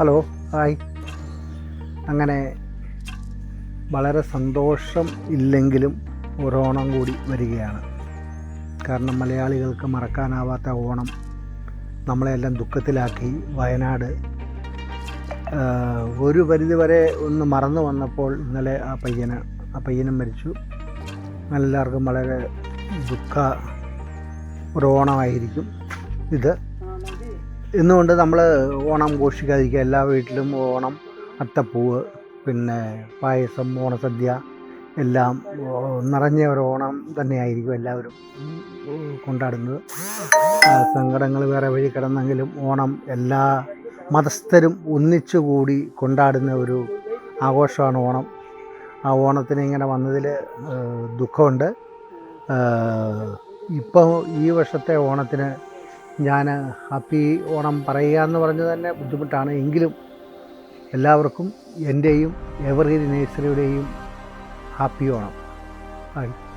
Hello hi. അങ്ങനെ വളരെ സന്തോഷം ഇല്ലെങ്കിലും ഒരോണം കൂടി വരികയാണ്. കാരണം മലയാളികൾക്ക് മറക്കാനാവാത്ത ഓണം നമ്മളെല്ലാം ദുഃഖത്തിലാക്കി വയനാട് ഒരു പരിധി വരെ ഒന്ന് മറന്നു വന്നപ്പോൾ ഇന്നലെ ആ പയ്യന് ആ പയ്യനും മരിച്ചു. എല്ലാവർക്കും വളരെ ദുഃഖ ഒരു ഓണമായിരിക്കും ഇത്. എന്നുകൊണ്ട് നമ്മൾ ഓണം ഘോഷിക്കാതിരിക്കുക. എല്ലാ വീട്ടിലും ഓണം അത്തപ്പൂവ് പിന്നെ പായസം ഓണസദ്യ എല്ലാം നിറഞ്ഞ ഒരു ഓണം തന്നെയായിരിക്കും എല്ലാവരും കൊണ്ടാടുന്നത്. സങ്കടങ്ങൾ വേറെ വഴി കിടന്നെങ്കിലും ഓണം എല്ലാ മതസ്ഥരും ഒന്നിച്ചുകൂടി കൊണ്ടാടുന്ന ഒരു ആഘോഷമാണ് ഓണം. ആ ഓണത്തിന് ഇങ്ങനെ വന്നതിൽ ദുഃഖമുണ്ട്. ഇപ്പോൾ ഈ വർഷത്തെ ഓണത്തിന് ഞാൻ ഹാപ്പി ഓണം പറയുക എന്ന് പറഞ്ഞത് തന്നെ ബുദ്ധിമുട്ടാണ്. എങ്കിലും എല്ലാവർക്കും എന്റെയും എവർഗ്രീൻ നേഴ്സറിയുടെയും ഹാപ്പി ഓണം. ഹായ്